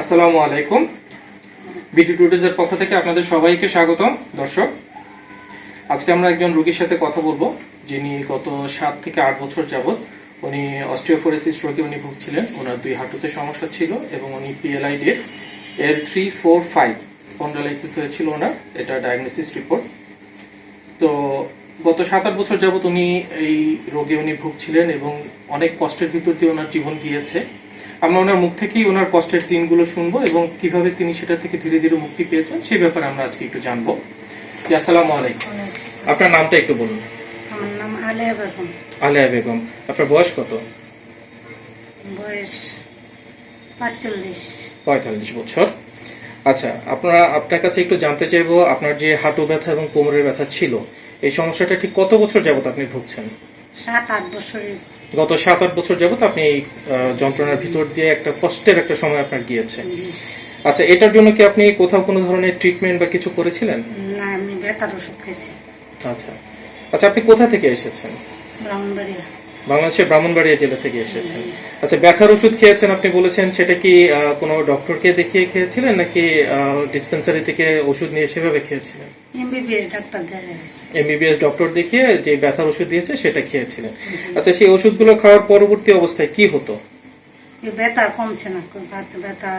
আসসালামু আলাইকুম। বিটি টুডেজের পক্ষ থেকে আপনাদের সবাইকে স্বাগতম। দর্শক, আজকে আমরা একজন রোগীর সাথে কথা বলব, যিনি গত সাত থেকে আট বছর যাবত উনি অস্টিওফোরেসিস রোগে উনি ভুগছিলেন। ওনার দুই হাঁটুতে সমস্যা ছিল এবং উনি PLID L three four five spondylosis হয়েছিল ওনার। এটা ডায়াগনোসিস রিপোর্ট তো গত সাত আট বছর যাবত উনি এই রোগে উনি ভুগছিলেন এবং অনেক কষ্টের ভিতর দিয়ে ওনার জীবন গিয়েছে। আমরা ওনার মুখ থেকেই ওনার কষ্টের দিনগুলো শুনব এবং কীভাবে তিনি সেটা থেকে ধীরে ধীরে মুক্তি পেয়েছেন সেই ব্যাপারে আমরা আজকে একটু জানব। আসসালামু আলাইকুম। আপনার নামটা একটু বলুন। আমার নাম আলেয়া বেগম। আলিয়া বেগম। আপনার বয়স কত? বয়স পাঁচচল্লিশ পঁয়তাল্লিশ বছর। আচ্ছা আপনারা আপনার কাছে একটু জানতে চাইব আপনার যে হাঁটু ব্যথা এবং কোমরের ব্যথা ছিল এই সমস্যাটা ঠিক কত বছর যাবত আপনি ভুগছেন? সাত আট বছরের। গত সাত আট বছর যাবত আপনি এই যন্ত্রণার ভিতর দিয়ে একটা কষ্টের একটা সময় আপনার গিয়েছে। আচ্ছা এটার জন্য কি আপনি কোথাও কোনো ধরনের ট্রিটমেন্ট বা কিছু করেছিলেন? না আমি ওষুধ খেয়েছি আচ্ছা। আচ্ছা আপনি কোথা থেকে এসেছেন? ব্রাহ্মণবাড়িয়া। বাংলাদেশের ব্রাহ্মণবাড়িয়া জেলা থেকে এসেছেন। আচ্ছা ব্যথার ওষুধ খেয়েছেন আপনি বলেছেন সেটা কি কোনো ডক্টরকে দেখিয়ে খেয়েছিলেন নাকি ডিসপেন্সারি থেকে ওষুধ নিয়ে সেভাবে খেয়েছিলেন? এমবিবিএস ডক্টর দেখিয়ে যে ব্যথার ওষুধ দিয়েছে সেটা খেয়েছিলেন। আচ্ছা সেই ওষুধগুলো খাওয়ার পরবর্তী অবস্থায় কি হতো? ব্যথা কমছে না ব্যথা।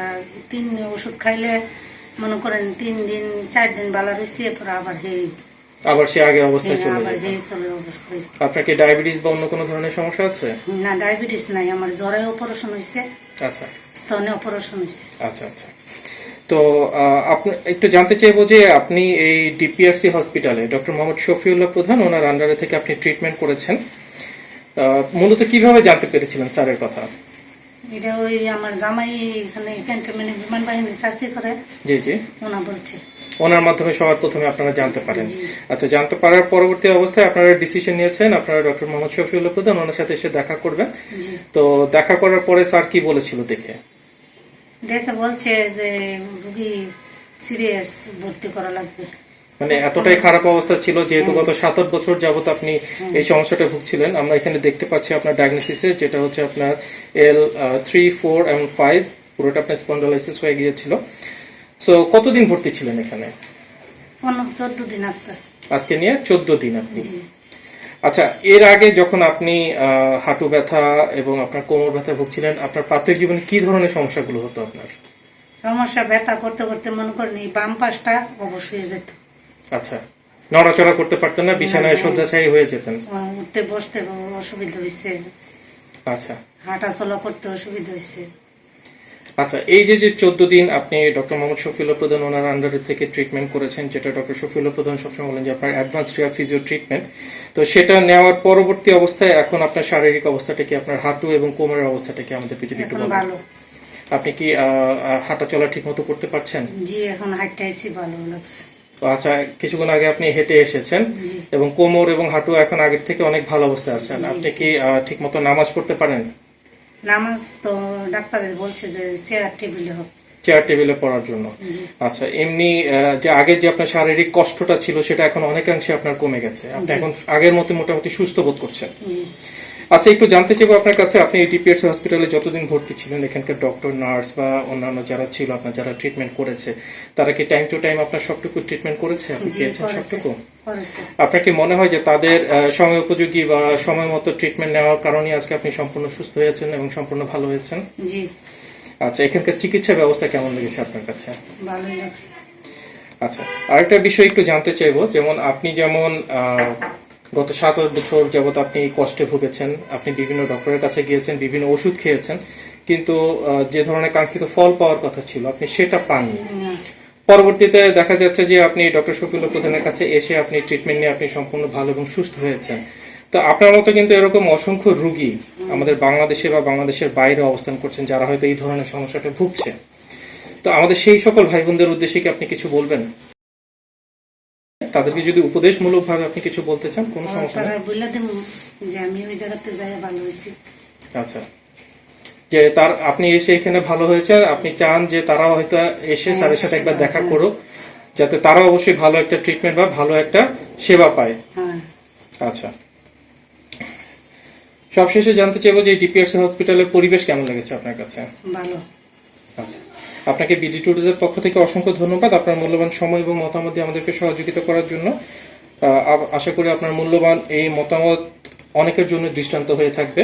তিন দিন ওষুধ খাইলে মনে করেন তিন দিন চার দিন ভালো রয়েছে এরপর আবার হেই আবার সে আগের অবস্থায় চলে হেই চলে অবস্থায়। আপনার কি ডায়াবেটিস বা অন্য কোনো ধরনের সমস্যা আছে? না ডায়াবেটিস নাই আমার জ্বরে অপারেশন হয়েছে আচ্ছা। স্তনে অপারেশন হয়েছে আচ্ছা আচ্ছা। তো আপনি একটু জানতে চাইব যে আপনি এই ডিপিআরসি হসপিটালে ডক্টর মোহাম্মদ শফিউল্লাহ প্রধান ওনার আন্ডারে থেকে আপনি ট্রিটমেন্ট করেছেন। মূলত কীভাবে জানতে পেরেছিলেন স্যারের কথা? এটা ওই আমার জামাই এখানে ক্যান্টনমেন্টে বিমান বাহিনীর চাকরি করে। জি জি। ওনা বলছে। ওনার মাধ্যমে সবার প্রথমে আপনারা জানতে পারেন। আচ্ছা জানতে পারার পরবর্তী অবস্থায় আপনারা ডিসিশন নিয়েছেন আপনারা ডক্টর মোহাম্মদ শফিউল্লাহ প্রধান ওনার সাথে এসে দেখা করবেন। তো দেখা করার পরে স্যার কি বলেছিল দেখে? দেখে বলছে যে রুগী সিরিয়াস ভর্তি করা লাগবে। মানে এতটাই খারাপ অবস্থা ছিল যেহেতু গত সাত আট বছর যাবত আপনি এই সমস্যাটা ভুগছিলেন। আমরা এখানে দেখতে পাচ্ছি আপনার ডায়াগনোসিসে যেটা হচ্ছে আপনার এল থ্রি ফোর এবং ফাইভ পুরোটা আপনার স্পন্ডালাইসিস হয়ে গিয়েছিল। সো কতদিন ভর্তি ছিলেন এখানে? চোদ্দ দিন আসতে আজকে নিয়ে চোদ্দ দিন আপনি। আচ্ছা এর আগে যখন আপনি হাঁটু ব্যথা এবং আপনার কোমর ব্যথা ভুগছিলেন আপনার প্রাথমিক জীবনে কি ধরনের সমস্যাগুলো হতো আপনার? সমস্যা ব্যথা করতে করতে মনে করেন এই বাম পাশটা অবশ্যই যেত। আচ্ছা নড়াচড়া করতে পারতেন না বিছানায় শয্যাশায়ী হয়ে যেতেন। উঠতে বসতে অসুবিধা হয়েছে আচ্ছা। হাঁটা চলা করতে অসুবিধা হয়েছে আচ্ছা এই যে যে চোদ্দ দিন আপনি ডক্টর মোহাম্মদ শফিউল্লাহ প্রধান ওনার আন্ডারে থেকে ট্রিটমেন্ট করেছেন যেটা ডক্টর শফিউল্লাহ প্রধান সবসময় বলেন যে আপনার অ্যাডভান্স রিয়া ফিজিও ট্রিটমেন্ট তো সেটা নেওয়ার পরবর্তী অবস্থায় এখন আপনার শারীরিক অবস্থাটা কি আপনার হাঁটু এবং কোমরের অবস্থাটা কি আমাদেরকে যদি একটু বলেন। আপনি কি হাঁটা চলা ঠিক মতো করতে পারছেন? জি এখন হাঁটতে ভালো লাগছে। তো আচ্ছা কিছুক্ষণ আগে আপনি হেঁটে এসেছেন এবং কোমর এবং হাঁটু এখন আগের থেকে অনেক ভালো অবস্থায় আছেন আপনি কি ঠিক মতো নামাজ পড়তে পারেন? নামাজ তো ডাক্তার বলছে যে চেয়ার টেবিলে হোক চেয়ার টেবিলে পড়ার জন্য। আচ্ছা এমনি যে আগে যে আপনার শারীরিক কষ্টটা ছিল সেটা এখন অনেকাংশে আপনার কমে গেছে। আপনি এখন আগের মতো মোটামুটি সুস্থ বোধ করছেন। আচ্ছা একটু জানতে চাইব আপনার কাছে আপনি ডিপিএস হসপিটালে যতদিন ভর্তি ছিলেন এখানকার ডক্টর নার্স বা অন্যান্য যারা ছিল আপনার যারা ট্রিটমেন্ট করেছে তারা কি টাইম টু টাইম আপনার সবটুকু ট্রিটমেন্ট করেছে? আপনি পেয়েছেন সবটুকু? আপনার কি মনে হয় যে তাদের সময় উপযোগী বা সময় মতো ট্রিটমেন্ট নেওয়ার কারণে আজকে আপনি সম্পূর্ণ সুস্থ হয়েছেন এবং সম্পূর্ণ ভালো হয়েছেন? জি। আচ্ছা এখানকার চিকিৎসা ব্যবস্থা কেমন লেগেছে আপনার কাছে? ভালোই লাগছে। আচ্ছা আরেকটা বিষয় একটু জানতে চাইব যেমন আপনি যেমন আহ, গত সাত আট বছর যাবত আপনি কষ্টে ভুগেছেন আপনি বিভিন্ন ডক্টরের কাছে গিয়েছেন বিভিন্ন ওষুধ খেয়েছেন কিন্তু যে ধরনের কাঙ্ক্ষিত ফল পাওয়ার কথা ছিল আপনি সেটা পাননি। পরবর্তীতে দেখা যাচ্ছে যে আপনি ডক্টর শফিউল্লাহ প্রধানের কাছে এসে আপনি ট্রিটমেন্ট নিয়ে আপনি সম্পূর্ণ ভালো এবং সুস্থ হয়েছেন। তো আপনার মতো কিন্তু এরকম অসংখ্য রুগী আমাদের বাংলাদেশে বা বাংলাদেশের বাইরে অবস্থান করছেন যারা হয়তো এই ধরনের সমস্যাটা ভুগছে। তো আমাদের সেই সকল ভাই বোনদের উদ্দেশ্যে কি আপনি কিছু বলবেন? তাদেরকে যদি উপদেশমূলক ভাবে আপনি কিছু বলতে চান কোনো সমস্যা নেই? তারা বলে দেব যে আমি ওই জায়গাতে যাই ভালো হয়েছি। আচ্ছা। যে তার আপনি এসে এখানে ভালো হয়েছে আপনি চান যে তারাও হয়তো এসে হ্যাঁ, স্যারের সাথে একবার দেখা হ্যাঁ। করুক যাতে তারা অবশ্যই ভালো একটা ট্রিটমেন্ট বা ভালো একটা সেবা পায়। হ্যাঁ। আচ্ছা। সবশেষে জানতে চাইব যে ডিপিএস হসপিটালের পরিবেশ কেমন লেগেছে আপনার কাছে? ভালো। আচ্ছা। আপনাকে বিডি টুডেজের পক্ষ থেকে অসংখ্য ধন্যবাদ আপনার মূল্যবান সময় এবং মতামত দিয়ে আমাদেরকে সহযোগিতা করার জন্য। আশা করি আপনার মূল্যবান এই মতামত অনেকের জন্য দৃষ্টান্ত হয়ে থাকবে।